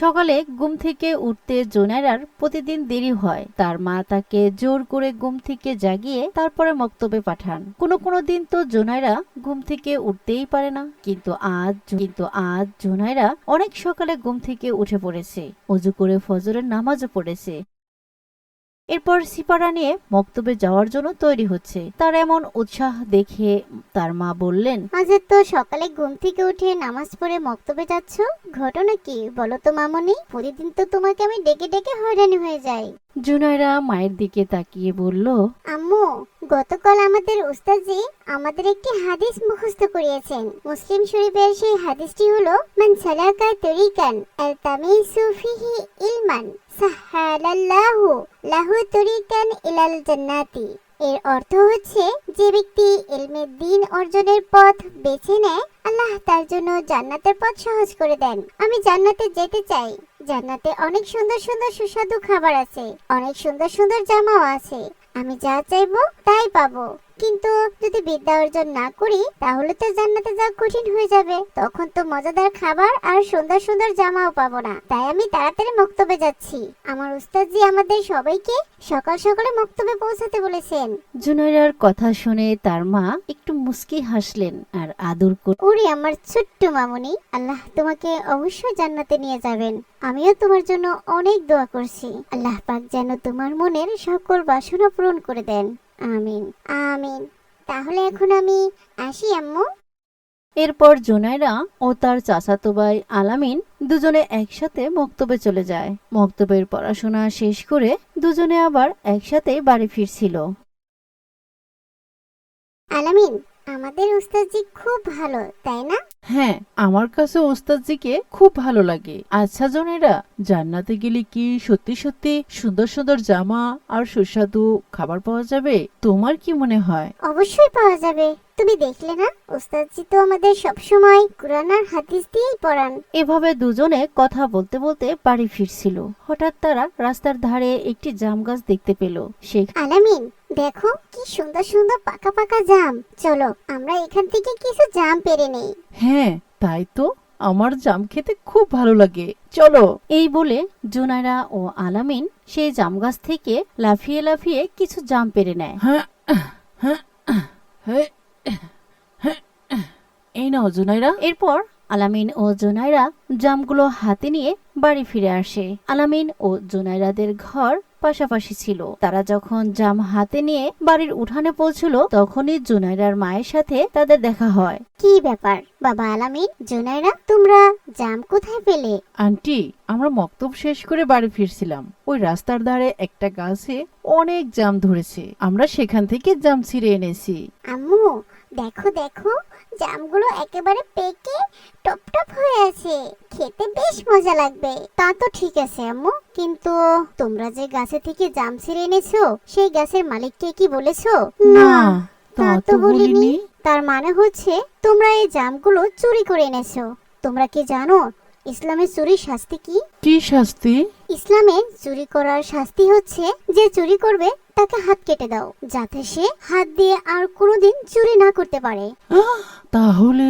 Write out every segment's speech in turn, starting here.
সকালে ঘুম থেকে উঠতে জোনাইরার প্রতিদিন দেরি হয়। তার মা তাকে জোর করে ঘুম থেকে জাগিয়ে তারপরে মক্তবে পাঠান। কোনো কোনো দিন তো জোনাইরা ঘুম থেকে উঠতেই পারে না। কিন্তু আজ কিন্তু আজ জোনাইরা অনেক সকালে ঘুম থেকে উঠে পড়েছে। অজু করে ফজরের নামাজও পড়েছে। এরপর সিপারা নিয়ে মক্তবে যাওয়ার জন্য তৈরি হচ্ছে। তার এমন উৎসাহ দেখে তার মা বললেন আজ তো সকালে ঘুম থেকে উঠে নামাজ পড়ে মক্তবে যাচ্ছ? ঘটনা কি বলো তো মামনি? প্রতিদিন তো তোমাকে আমি ডেকে ডেকে হয়রানি হয়ে যাই। জুনাইরা মায়ের দিকে তাকিয়ে বলল আম্মু গতকাল আমাদের উস্তাদজি আমাদের একটি হাদিস মুখস্থ করিয়েছেন। মুসলিম শরীফের সেই হাদিসটি হলো মান সালাকা তরিকান আল তামিসু ফিহি ইলমান। সাহালাল্লাহু লাহু তরিকান ইলাল জান্নাতি। এর অর্থ হচ্ছে, যে ব্যক্তি ইলমের দিন অর্জনের পথ বেছে নেয়, আল্লাহ তার জন্য জান্নাতের পথ সহজ করে দেন। আমি জান্নাতে যেতে চাই। জান্নাতে অনেক সুন্দর সুন্দর সুস্বাদু খাবার আছে, অনেক সুন্দর সুন্দর জামাও আছে। আমি যা চাইব তাই পাবো। কিন্তু যদি বিদ্যা অর্জন না করি তাহলে তো জান্নাতে যাওয়া কঠিন হয়ে যাবে। তখন তো মজাদার খাবার আর সুন্দর সুন্দর জামাও পাবো না। তাই আমি তাড়াতাড়ি মক্তবে যাচ্ছি। আমার উস্তাদজি আমাদের সবাইকে সকাল সকালে মক্তবে পৌঁছাতে বলেছেন। জুনাইরার কথা শুনে তার মা একটু মুস্কি হাসলেন আর আদর করে ওরে আমার ছোট্ট মামুনি আল্লাহ তোমাকে অবশ্যই জান্নাতে নিয়ে যাবেন। আমিও তোমার জন্য অনেক দোয়া করছি। আল্লাহ পাক যেন তোমার মনের সকল বাসনা পূরণ করে দেন। আমিন আমিন। তাহলে এখন আমি আসি আম্মু। এরপর জুনাইরা ও তার চাচাতো ভাই আলামিন দুজনে একসাথে মক্তবে চলে যায়। মক্তবের পড়াশোনা শেষ করে দুজনে আবার একসাথে বাড়ি ফিরছিল। আলামিন আমাদের উস্তাদজি খুব ভালো তাই না? হ্যাঁ আমার কাছে ওস্তাদজিকে খুব ভালো লাগে। আচ্ছা জনেরা জান্নাতে গেলে কি সত্যি সত্যি সুন্দর সুন্দর জামা আর সুস্বাদু খাবার পাওয়া যাবে? তোমার কি মনে হয়? অবশ্যই পাওয়া যাবে। তুমি দেখলে না উস্তাদজি তো আমাদের সব সময় কোরআন আর হাদিস দিয়েই পড়ান। এভাবে দুজনে কথা বলতে বলতে বাড়ি ফিরছিল। হঠাৎ তারা রাস্তার ধারে একটি জাম গাছ দেখতে পেল। সে আলামিন দেখো কি সুন্দর সুন্দর পাকা পাকা জাম। চলো আমরা এখান থেকে কিছু জাম পেরে নেই। হ্যাঁ তাই তো। আমার জাম খেতে খুব ভালো লাগে। চলো। এই বলে জুনাইরা ও আলামিন সেই জাম গাছ থেকে লাফিয়ে লাফিয়ে কিছু জাম পেরে নেয়। হ্যাঁ হ্যাঁ হ্যাঁ হ্যাঁ এই নাও জুনাইরা এরপর আলামিন ও জোনাইরা জামগুলো হাতে নিয়ে বাড়ি ফিরে আসে। আলামিন ও জোনাইরাদের ঘর পাশাপাশি ছিল। তারা যখন জাম হাতে নিয়ে বাড়ির উঠানে পৌঁছল তখনই জোনাইরার মায়ের সাথে তাদের দেখা হয়। কি ব্যাপার? বাবা আলামিন জোনাইরা তোমরা জাম কোথায় পেলে? আন্টি আমরা মক্তব শেষ করে বাড়ি ফিরছিলাম। ওই রাস্তার ধারে একটা গাছে অনেক জাম ধরেছে। আমরা সেখান থেকে জাম ছিঁড়ে এনেছি। আম্মু দেখো দেখো জামগুলো একেবারে পেকে টপ টপ হয়ে আছে। খেতে বেশ মজা লাগবে। তা তো ঠিক আছে আম্মু। কিন্তু তোমরা যে গাছে থেকে জাম ছিঁড়ে এনেছো সেই গাছের মালিককে কি বলেছ? না তা তো বলিনি। তার মানে হচ্ছে তোমরা এই জামগুলো চুরি করে এনেছো। তোমরা কি জানো ইসলামে চুরির শাস্তি কি? কি শাস্তি? ইসলামে চুরি করার শাস্তি হচ্ছে যে চুরি করবে তাকে হাত কেটে দাও যাতে সে হাত দিয়ে আর কোনোদিন চুরি না করতে পারে। তাহলে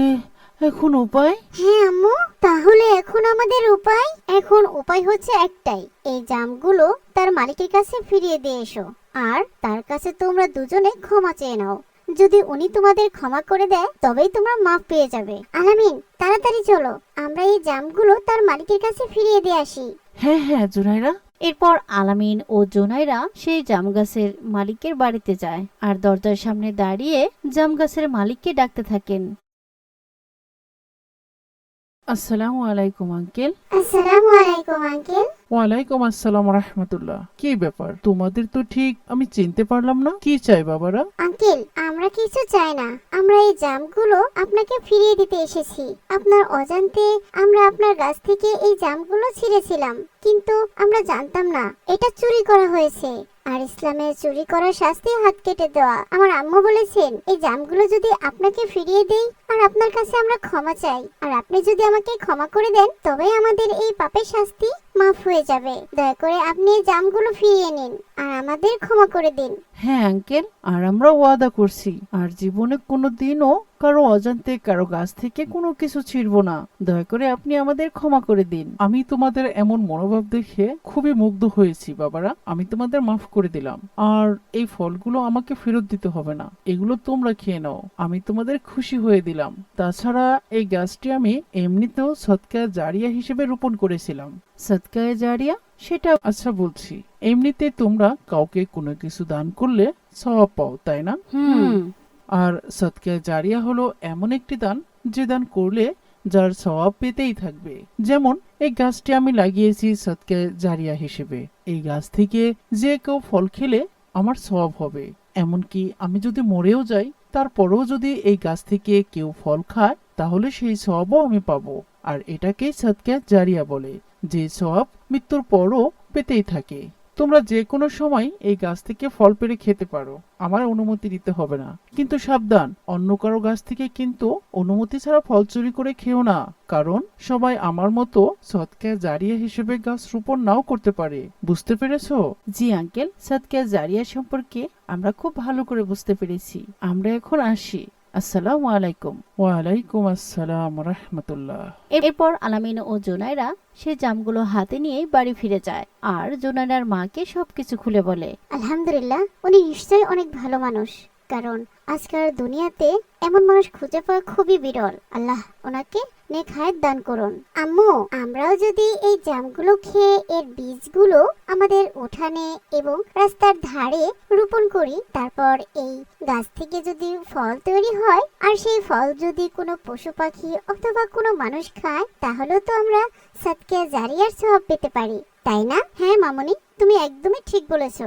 এখন উপায়? হ্যাঁ আম্মু তাহলে এখন আমাদের উপায়? এখন উপায় হচ্ছে একটাই এই জামগুলো তার মালিকের কাছে ফিরিয়ে দিয়ে এসো আর তার কাছে তোমরা দুজনে ক্ষমা চেয়ে নাও। যদি উনি তোমাদের ক্ষমা করে দেয় তবেই তোমরা মাফ পেয়ে যাবে। আলামিন তাড়াতাড়ি চলো আমরা এই জামগুলো তার মালিকের কাছে ফিরিয়ে দিয়ে আসি। হ্যাঁ হ্যাঁ জোনাইরা এরপর আলামিন ও জোনাইরা সেই জামগাছের মালিকের বাড়িতে যায়। আর দরজার সামনে দাঁড়িয়ে জামগাছের মালিককে ডাকতে থাকেন। আসসালামু আলাইকুম আঙ্কেল। আসসালামু আলাইকুম আঙ্কেল। ওয়ালাইকুম আসসালাম রহমতুল্লাহ। কি ব্যাপার? তোমাদের তো ঠিক আমি চিনতে পারলাম না। কি চাই বাবারা? আঙ্কেল আমরা কিছু চাই না। আমরা এই জামগুলো আপনাকে ফিরিয়ে দিতে এসেছি। আপনার অজান্তে আমরা আপনার গাছ থেকে এই জামগুলো ছিঁড়েছিলাম। কিন্তু আমরা জানতাম না এটা চুরি করা হয়েছে। আর ইসলামের চুরি করার শাস্তি হাত কেটে দেওয়া। আমার আম্মু বলেছেন, এই জামগুলো যদি আপনাকে ফিরিয়ে দেই, আর আপনার কাছে আমরা ক্ষমা চাই। আর আপনি যদি আমাকে ক্ষমা করে দেন, তবেই আমাদের এই পাপের শাস্তি মাফ হয়ে যাবে। দয়া করে আপনি জামগুলো ফিরিয়ে নিন আর আমাদের ক্ষমা করে দিন। হ্যাঁ আঙ্কেল, আর আমরা ওয়াদা করছি। আর জীবনে কোনো দিনও কারও অজান্তে, কারও গাছ থেকে কোনো কিছু ছিড়ব না। দয়া করে আপনি আমাদের ক্ষমা করে দিন। আমি তোমাদের এমন মনোভাব দেখে খুবই মুগ্ধ হয়েছি, বাবারা। আমি তোমাদের মাফ করে দিলাম। আর এই ফলগুলো আমাকে ফেরত দিতে হবে না। এগুলো তোমরা খেয়ে নাও। আমি তোমাদের খুশি হয়ে দিলাম। তাছাড়া এই গাছটি আমি এমনিতেও সৎকা জারিয়া হিসেবে রোপণ করেছিলাম। সৎকায় জারিয়া সেটা আচ্ছা বলছি এমনিতে তোমরা কাউকে কোনো কিছু দান করলে সওয়াব পাও তাই না? আর সৎকা জারিয়া হলো এমন একটি দান যে দান করলে যার স্বভাব পেতেই থাকবে। যেমন এই গাছটি আমি লাগিয়েছি সৎকা জারিয়া হিসেবে। এই গাছ থেকে যে কেউ ফল খেলে আমার স্বভাব হবে। এমনকি আমি যদি মরেও যাই তারপরেও যদি এই গাছ থেকে কেউ ফল খায় তাহলে সেই স্বভাবও আমি পাবো। আর এটাকেই সৎকা জারিয়া বলে। যে স্বভাব মৃত্যুর পরও পেতেই থাকে। তোমরা যে কোনো সময় এই গাছ থেকে ফল পেড়ে খেতে পারো। আমার অনুমতি দিতে হবে না। কিন্তু সাবধান, অন্য কারও গাছ থেকে কিন্তু অনুমতি ছাড়া ফল চুরি করে খেও না। কারণ সবাই আমার মতো সৎকা জারিয়া হিসেবে গাছ রোপণ নাও করতে পারে। বুঝতে পেরেছ? জি, আঙ্কেল। সৎকা জারিয়া সম্পর্কে আমরা খুব ভালো করে বুঝতে পেরেছি। আমরা এখন আসি। আসসালামু আলাইকুম। ওয়ালাইকুম আসসালাম রহমতুল্লাহ। এরপর আলামিন ও জোনাইরা সে জামগুলো হাতে নিয়েই বাড়ি ফিরে যায়। আর জোনাইরার মাকে সবকিছু খুলে বলে আলহামদুলিল্লাহ উনি নিশ্চয়ই অনেক ভালো মানুষ। কারণ আজকাল দুনিয়াতে এমন মানুষ খুঁজে পাওয়া খুবই বিরল। আল্লাহ ওনাকে নেক হায়াত দান করুন। আম্মু, আমরাও যদি এই জামগুলো খেয়ে এর বীজগুলো আমাদের উঠানে এবং রাস্তার ধারে রোপণ করি, তারপর এই গাছ থেকে যদি ফল তৈরি হয়, আর সেই ফল যদি কোনো পশু পাখি অথবা কোনো মানুষ খায় তাহলে তো আমরা সৎকে জারিয়ার স্বভাব পেতে পারি। তাই না? হ্যাঁ মামনি? তুমি একদমই ঠিক বলেছ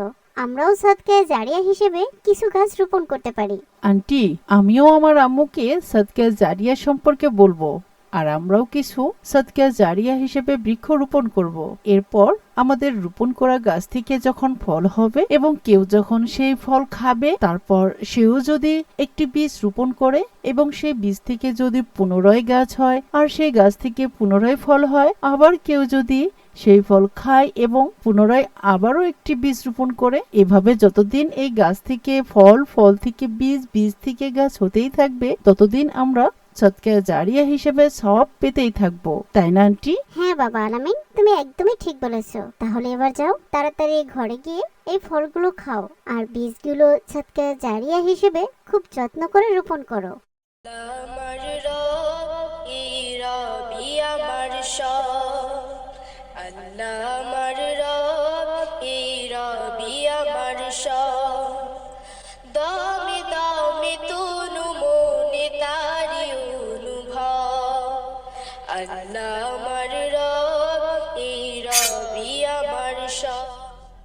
আমরাও সৎকে জারিয়া হিসেবে কিছু গাছ রোপণ করতে পারি আন্টি, আমিও আমার আম্মুকে সৎকা জারিয়া সম্পর্কে বলব, আর আমরাও কিছু সৎকা জারিয়া হিসেবে বৃক্ষ রোপণ করব। এরপর আমাদের রোপণ করা গাছ থেকে যখন ফল হবে এবং কেউ যখন সেই ফল খাবে, তারপর সেও যদি একটি বীজ রোপণ করে এবং সেই বীজ থেকে যদি পুনরায় গাছ হয়, আর সেই গাছ থেকে পুনরায় ফল হয়, আবার কেউ যদি সেই ফল খায় এবং পুনরায় আবারও একটি বীজ রোপণ করে। এভাবে যতদিন এই গাছ থেকে ফল ফল থেকে বীজ বীজ থেকে গাছ হতেই থাকবে ততদিন আমরা সৎকা জারিয়া হিসেবে সব পেতেই থাকব। তাই না আন্টি? হ্যাঁ বাবা আলামিন তুমি একদমই ঠিক বলেছ। তাহলে এবার যাও তাড়াতাড়ি ঘরে গিয়ে এই ফলগুলো খাও আর বীজগুলো সৎকে জারিয়া হিসেবে খুব যত্ন করে রোপণ করো। সব